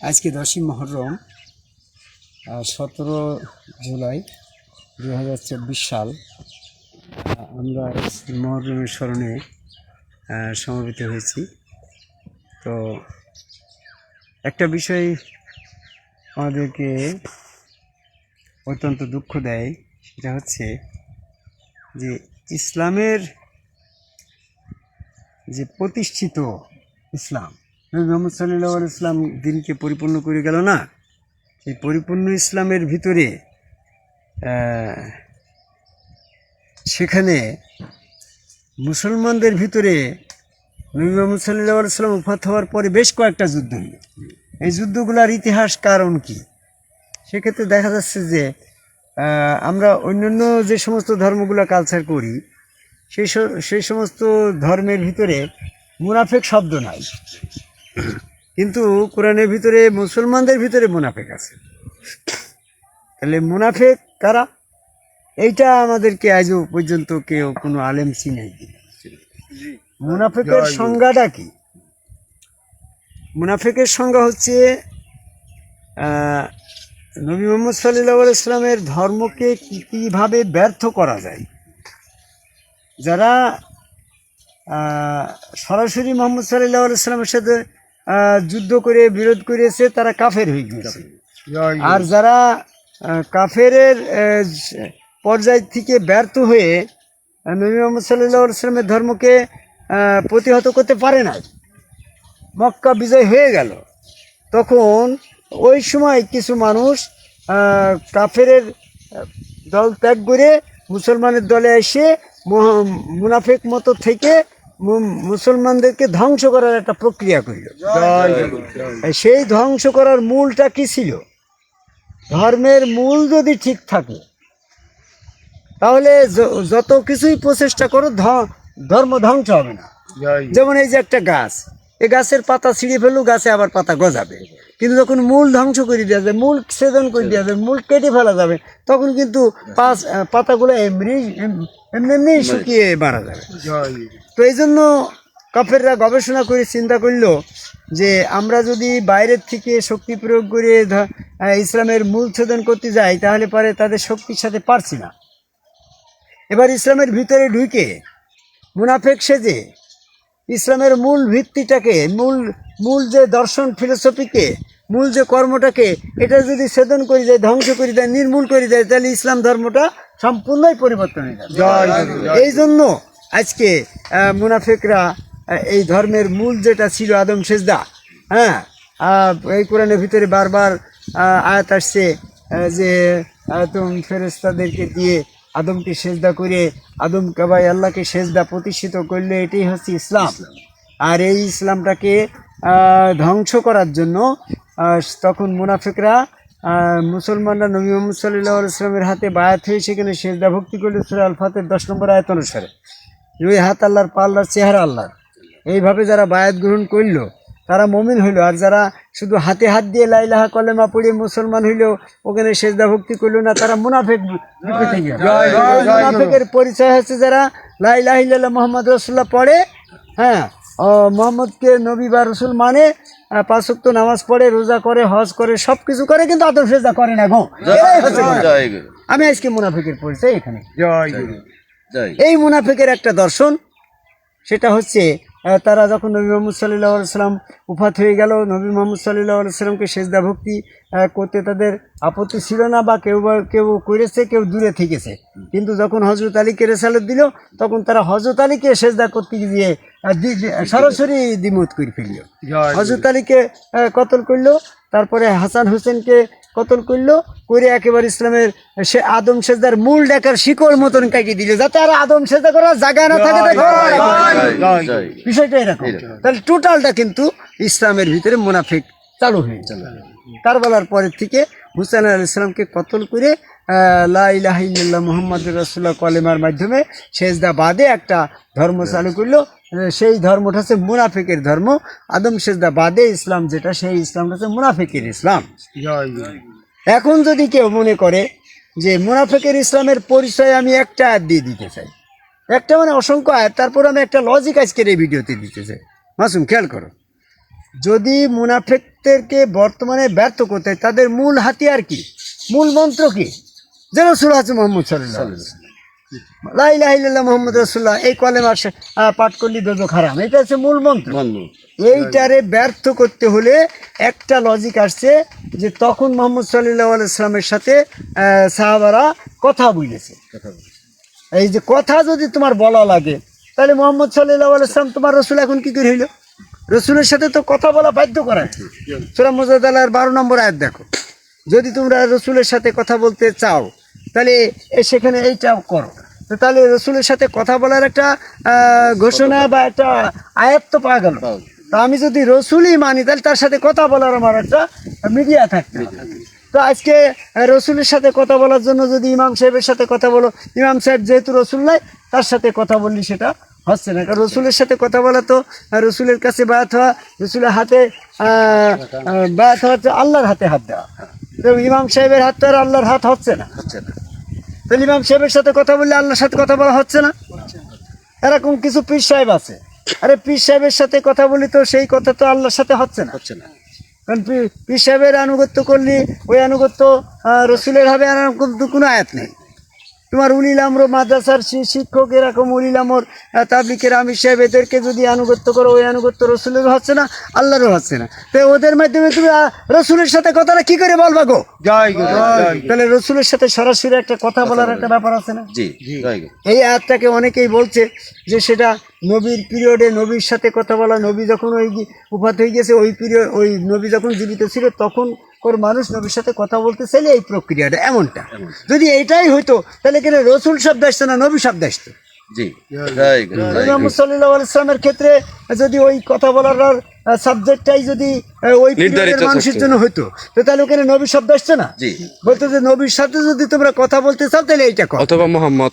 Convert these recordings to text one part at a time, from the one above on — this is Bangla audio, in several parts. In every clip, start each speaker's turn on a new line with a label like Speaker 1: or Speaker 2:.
Speaker 1: আজকে দশই মহরম সতেরো জুলাই দু হাজার চব্বিশ সাল আমরা মহরমের স্মরণে সমবেত হয়েছি। তো একটা বিষয় আমাদেরকে অত্যন্ত দুঃখ দেয়, সেটা হচ্ছে যে ইসলামের যে প্রতিষ্ঠিত ইসলাম মোহাম্মদ সাল্লাহ ইসলাম দিনকে পরিপূর্ণ করে গেল না? সেই পরিপূর্ণ ইসলামের ভিতরে সেখানে মুসলমানদের ভিতরে নবী মোহাম্মদ সাল্লাহ ইসলাম উফাত হওয়ার পরে বেশ কয়েকটা যুদ্ধ হল। এই যুদ্ধগুলোর ইতিহাস কারণ কি? সেক্ষেত্রে দেখা যাচ্ছে যে আমরা অন্যান্য যে সমস্ত ধর্মগুলো কালচার করি, সেই সেই সমস্ত ধর্মের ভিতরে মুনাফেক শব্দ নাই। কিন্তু কোরআনের ভিতরে মুসলমানদের ভিতরে মুনাফেক আছে। তাহলে মুনাফেক কারা? এইটা আমাদেরকে আজও পর্যন্ত কেউ কোনো আলেম চিনাই মুনাফেকের সংজ্ঞাটা কি? মুনাফেকের সংজ্ঞা হচ্ছে নবী মোহাম্মদ সাল্লাহ ইসলামের ধর্মকে কী কীভাবে ব্যর্থ করা যায়? যারা সরাসরি মোহাম্মদ সাল্লাহ ইসলামের সাথে যুদ্ধ করে বিরোধ করেছে তারা কাফের হয়ে গিয়েছে আর যারা কাফেরের পর্যায় থেকে ব্যর্থ হয়ে নবী মোহাম্মদ সাল্লাহ ইসলামের ধর্মকে প্রতিহত করতে পারে না মক্কা বিজয় হয়ে গেল তখন ওই সময় কিছু মানুষ কাফেরের দল ত্যাগ করে মুসলমানের দলে এসে মুনাফেক মতো থেকে মুসলমানদেরকে ধ্বংস করার একটা প্রক্রিয়া করল সেই ধ্বংস করার মূলটা কি ছিল? ধর্মের মূল যদি ঠিক থাকে তাহলে যত কিছুই প্রচেষ্টা করো ধর্ম ধ্বংস হবে না। যেমন এই যে একটা গাছ এই গাছের পাতা ছিঁড়ে ফেলু গাছে আবার পাতা গজাবে। কিন্তু যখন মূল ধ্বংস করে দেওয়া যায় মূল ছেদন করে দেওয়া যায় মূল কেটে ফেলা যাবে তখন কিন্তু পাতাগুলো এমনি এম- এমনি এমনি শুকিয়ে মারা যাবে। তো এই জন্য কাফেররা গবেষণা করে চিন্তা করল যে আমরা যদি বাইরের থেকে শক্তি প্রয়োগ করে ইসলামের মূল ছেদন করতে যাই তাহলে পরে তাদের শক্তির সাথে পারছি না। এবার ইসলামের ভিতরে ঢুকে মুনাফেক সেজে ইসলামের মূল ভিত্তিটাকে মূল মূল যে দর্শন ফিলোসফিকে মূল যে কর্মটাকে এটা যদি ছেদন করে দেয় ধ্বংস করে দেয় নির্মূল করে দেয় তাহলে ইসলাম ধর্মটা সম্পূর্ণই পরিবর্তন হয়ে যাবে এই জন্য আজকে মুনাফেকরা এই ধর্মের মূল যেটা ছিল আদম সেজদা হ্যাঁ এই কোরআনের ভিতরে বারবার আয়াত আসছে যে আদম ফেরেস্তাদেরকে দিয়ে আদমকে সেজদা করে আদম কাবাই আল্লাহকে সেজদা প্রতিষ্ঠিত করলে এটাই হচ্ছে ইসলাম। আর এই ইসলামটাকে ধ্বংস করার জন্য তখন মুনাফিকরা মুসলমানরা নবী মোহাম্মদ সাল্লাহ ইসলামের হাতে বায়াত হয়ে সেখানে সেজদা ভক্তি করলে সুরা আল ফাতের দশ নম্বর আয়ত অনুসারে। ওই হাত আল্লাহর পা আল্লাহর চেহারা আল্লাহর। এইভাবে যারা বায়াত গ্রহণ করল তারা মমিন হইল। আর যারা শুধু হাতে হাত দিয়ে লাইলাহা কলেমা পড়ে মুসলমান হইল ওখানে সেজদা ভক্তি করল না তারা মুনাফেক। মুনাফেকের পরিচয় হচ্ছে যারা লাইলাহ মোহাম্মদ রসুল্লাহ পড়ে হ্যাঁ মোহাম্মদকে নবী বা রসুল মানে পাশক্ত পাঁচ ওয়াক্ত নামাজ পড়ে রোজা করে হজ করে সব কিছু করে কিন্তু আদর সেজদা করে না গো। আমি আজকে মুনাফিকের পরিচয় এখানে। এই মুনাফিকের একটা দর্শন সেটা হচ্ছে তারা যখন নবী মোহাম্মদ সাল্লাহ সাল্লাম উফাত হয়ে গেল নবী মোহাম্মদ সাল্লাহ সাল্লামকে সেজদা ভক্তি করতে তাদের আপত্তি ছিল না বা কেউ বা কেউ করেছে কেউ দূরে থেকেছে। কিন্তু যখন হজরত আলীকে রেসালত দিল তখন তারা হজরত আলীকে সেজদা করতে গিয়ে সরাসরি দ্বিমত করে ফেলল। হজরত আলীকে কতল করল তারপরে হাসান হোসেনকে কতল করল? করে একেবারে ইসলামের সে আদম সেজদার মূল ডাকার শিকড় মতন কাটিয়ে দিল যাতে আর আদম সেজদা করার জায়গা না থাকে বিষয়টা এরকম। তাহলে টোটালটা কিন্তু ইসলামের ভিতরে মুনাফিক চালু হয়ে গেল কারবালার পরের থেকে হুসেন আল ইসলামকে কতল করে লাইলাহিল্লাহ মোহাম্মদ রসুল্লাহ কলেমার মাধ্যমে সেজদা বাদে একটা ধর্ম চালু করল। সেই ধর্মটা হচ্ছে মুনাফিকের ধর্ম। আদম সেজদা বাদে ইসলাম যেটা সেই ইসলামটা হচ্ছে মুনাফিকের ইসলাম। এখন যদি কেউ মনে করে যে মুনাফিকের ইসলামের পরিচয় আমি একটা আয়াত দিয়ে দিতে চাই একটা মানে অসংখ্য আয়াত তারপর আমি একটা লজিক আজকের এই ভিডিওতে দিতে চাই। মাসুম খেয়াল করো। যদি মুনাফেক আনুগত্যেরকে বর্তমানে ব্যর্থ করতে তাদের মূল হাতিয়ার কি? মূল মন্ত্র কি? যেন আছে মোহাম্মদ সাল্লাহ মোহাম্মদ রসুল্লাহ এই কলেমা পাঠ করলি এটা হচ্ছে মূল মন্ত্র। এইটারে ব্যর্থ করতে হলে একটা লজিক আসছে যে তখন মোহাম্মদ সাল্লাহ আলাইসলামের সাথে সাহাবারা কথা বুঝেছে এই যে কথা যদি তোমার বলা লাগে তাহলে মোহাম্মদ সাল্লাহ আলাইসলাম তোমার রসুল এখন কি করে হইল? রসুলের সাথে তো কথা বলা বাধ্য করা। সুরা মুজাদালার বারো নম্বর আয়াত দেখো। যদি তোমরা রসুলের সাথে কথা বলতে চাও তাহলে সেখানে এইটাও করো। তো তাহলে রসুলের সাথে কথা বলার একটা ঘোষণা বা একটা আয়ত্ত পাওয়া গেল। তা আমি যদি রসুলই মানি তাহলে তার সাথে কথা বলার আমার একটা মিডিয়া থাকবে। তো আজকে রসুলের সাথে কথা বলার জন্য যদি ইমাম সাহেবের সাথে কথা বলো ইমাম সাহেব যেহেতু রসুল নাই তার সাথে কথা বললি সেটা হচ্ছে না। কারণ রসুলের সাথে কথা বলা তো রসুলের কাছে বায়াত হওয়া রসুলের হাতে বায়াত হওয়া আল্লাহর হাতে হাত দেওয়া। তো ইমাম সাহেবের হাত তো আর আল্লাহর হাত হচ্ছে না।
Speaker 2: হচ্ছে না।
Speaker 1: তাহলে ইমাম সাহেবের সাথে কথা বললে আল্লাহর সাথে কথা বলা হচ্ছে না? এরকম কিছু পীর সাহেব আছে। আরে পীর সাহেবের সাথে কথা বলি তো সেই কথা তো আল্লাহর সাথে হচ্ছে না।
Speaker 2: হচ্ছে না।
Speaker 1: কারণ পীর- সাহেবের আনুগত্য করলি ওই আনুগত্য রসুলের হবে আর এরকম কোনো আয়াত নেই। তোমার উলিল আমর মাদ্রাসার শিক্ষক এরকম উলিল আমর তাবলিকের আমির সাহেব এদেরকে যদি আনুগত্য করো ওই আনুগত্য রসুলেরও হচ্ছে না আল্লাহরও হচ্ছে না। তো ওদের মাধ্যমে তুমি রসুলের সাথে কথাটা কি করে বলবা গো? তাহলে রসুলের সাথে সরাসরি একটা কথা বলার একটা ব্যাপার আছে না?
Speaker 2: জি
Speaker 1: এই আয়াতটাকে অনেকেই বলছে যে সেটা নবীর পিরিয়ডে নবীর সাথে কথা বলা নবী যখন ওই উপাত হয়ে গেছে ওই পিরিয়ড ওই নবী যখন জীবিত ছিল তখন ওর মানুষ নবীর সাথে কথা বলতে চাইলে এই প্রক্রিয়াটা এমনটা। যদি এইটাই হইতো তাহলে কেন রসুল শব্দ আসতো না নবী শব্দ আসতো? ইসলামের ক্ষেত্রে যদি ওই কথা বলার সাবজেক্টটাই যদি ওই মানুষের জন্য তো তাহলে ওখানে নবী শব্দ আসছে না? বলতো যে নবীর সাথে যদি তোমরা কথা বলতে চাও তাহলে এইটা
Speaker 3: অথবা মোহাম্মদ।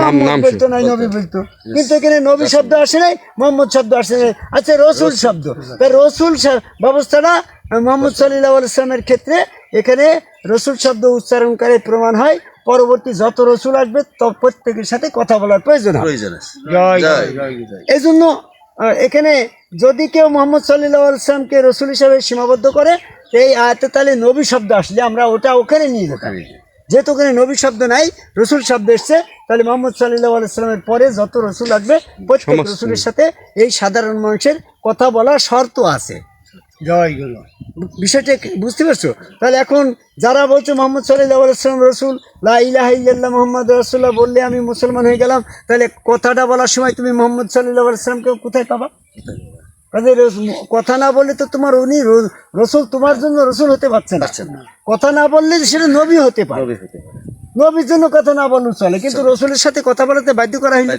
Speaker 3: নাম নাম
Speaker 1: বলতো নাই নবী বলতো। কিন্তু এখানে নবী শব্দ আসে নাই মোহাম্মদ শব্দ আসে নাই। আচ্ছা রসুল শব্দ। তা রসুল ব্যবস্থাটা মোহাম্মদ সাল্লাহ ইসলামের ক্ষেত্রে এখানে রসুল শব্দ উচ্চারণকারী প্রমাণ হয়। পরবর্তী যত রসুল আসবে তত প্রত্যেকের সাথে কথা বলার প্রয়োজন হবে
Speaker 2: প্রয়োজন আছে।
Speaker 1: জয়
Speaker 2: জয়
Speaker 1: এই জন্য এখানে যদি কেউ মোহাম্মদ সাল্লাহ ইসলামকে রসুল হিসাবে সীমাবদ্ধ করে এই আয়তে তাহলে নবী শব্দ আসলে আমরা ওটা ওখানে নিয়ে যেতাম। যেহেতু ওখানে নবী শব্দ নাই রসুল শব্দ এসছে তাহলে মোহাম্মদ সাল্লাহ আলাইস্লামের পরে যত রসুল আসবে প্রত্যেক রসুলের সাথে এই সাধারণ মানুষের কথা বলার শর্ত আছে। জয় গুরু। বিষয়টা বুঝতে পারছ? তাহলে এখন যারা বলছে মোহাম্মদ সাল্লাহ আলাইস্লাম রসুল লা ইলাহা ইল্লাল্লাহ মোহাম্মদ রসুল্লাহ বললে আমি মুসলমান হয়ে গেলাম তাহলে কথাটা বলার সময় তুমি মোহাম্মদ সাল্লাহ আলাইস্লামকে কোথায় পাবা? কাজে কথা না বললে তো তোমার উনি রসুল তোমার জন্য রসুল হতে পারছে না। কথা না বললে সেটা নবী হতে পারে। নবীর জন্য কথা না বলুন চলে কিন্তু রসুলের সাথে কথা বলাতে বাধ্য করা হয়নি।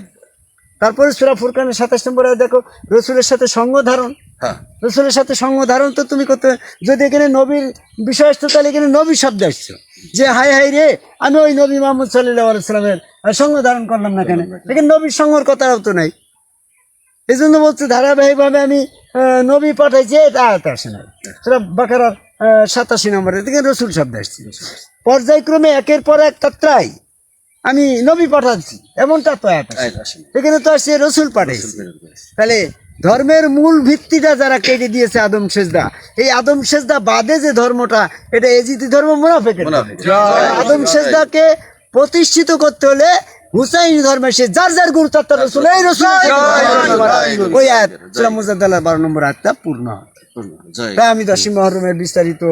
Speaker 1: তারপরে সুরা ফুরকানের সাতাশ নম্বরে দেখো রসুলের সাথে সঙ্গ ধারণ।
Speaker 2: হ্যাঁ।
Speaker 1: রসুলের সাথে সঙ্গ ধারণ তো তুমি করতে যদি এখানে নবীর বিষয় আসতো তাহলে এখানে নবী শব্দ আসছো যে হাই হাই রে আমি ওই নবী মোহাম্মদ সাল্লাহ আলাইসালামের সঙ্গ ধারণ করলাম না কেন? এখানে নবীর সঙ্গর কথাও তো নাই। এই জন্য বলছে ধারাবাহিকভাবে আমি নবী পাঠাইছি এটা আয়াত আসে না। সেটা বাকারার সাতাশি নম্বরে দেখে রসুল শব্দ আসছে। পর্যায়ক্রমে একের পর এক তাত্রাই আমি নবী পাঠাচ্ছি এমনটা তো। এখানে তো আসছে রসুল পাঠাইছি। তাহলে ধর্মের মূল ভিত্তিটা যারা কেটে দিয়েছে আদম সেজদা এই আদম সেজদা বাদে যে ধর্মটা এটা এজিতি ধর্ম মুনাফেকের। আদম সেজদাকে প্রতিষ্ঠিত করতে হলে হুসাইনি ধর্মের সে যার যার গুরু তার তার রসুল এই রসুল ওই আয়াত সুরা মুজাদ্দালার বারো নম্বর আয়াতটা পূর্ণ হয় তাই আমি দশী মহরমের বিস্তারিত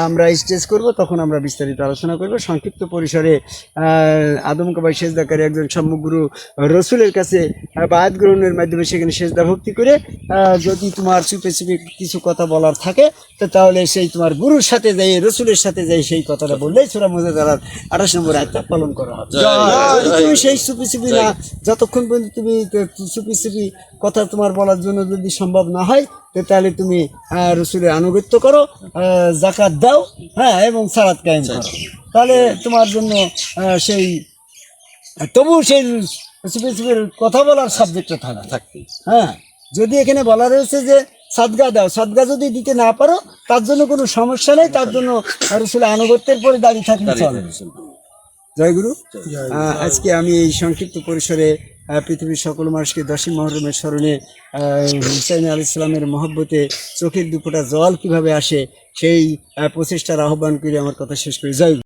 Speaker 1: আমরা স্টেজ করব তখন আমরা বিস্তারিত আলোচনা করব। সংক্ষিপ্ত পরিসরে আদম কবাই সেজদাকারী একজন সম্মুগুরু রসুলের কাছে বায়াত গ্রহণের মাধ্যমে সেখানে সেজদা ভক্তি করে যদি তোমার চুপে চুপে কিছু কথা বলার থাকে তো তাহলে সেই তোমার গুরুর সাথে যাই রসুলের সাথে যাই সেই কথাটা বললেই সুরা মজাদার আঠাশ নম্বর আয়টা পালন করা হবে তুমি সেই চুপি চুপি না যতক্ষণ পর্যন্ত তুমি তো- চুপি চুপি কথা তোমার বলার জন্য যদি সম্ভব না হয় তো তাহলে তুমি রসুলের আনুগত্য করো জাকাত দাও হ্যাঁ এবং সারাত কায়েম করো। তাহলে তোমার জন্য সেই তবু সেই চুপি কথা বলার সাবজেক্টটা থাকা
Speaker 2: থাকতে
Speaker 1: হ্যাঁ যদি এখানে বলা রয়েছে যে সাদগা দাও সাদগা যদি দিতে না পারো তার জন্য কোনো সমস্যা নেই তার জন্য রসুলের আনুগত্যের পরে দাঁড়িয়ে থাকলে চলে জয় গুরু আজকে আমি এই সংক্ষিপ্ত পরিসরে পৃথিবীর সকল মানুষকে দশই মহরমের স্মরণে হুসাইন আল ইসলামের মহব্বতে চোখের দুপোটা জল কীভাবে আসে সেই প্রচেষ্টার আহ্বান করে আমার কথা শেষ করি জয়।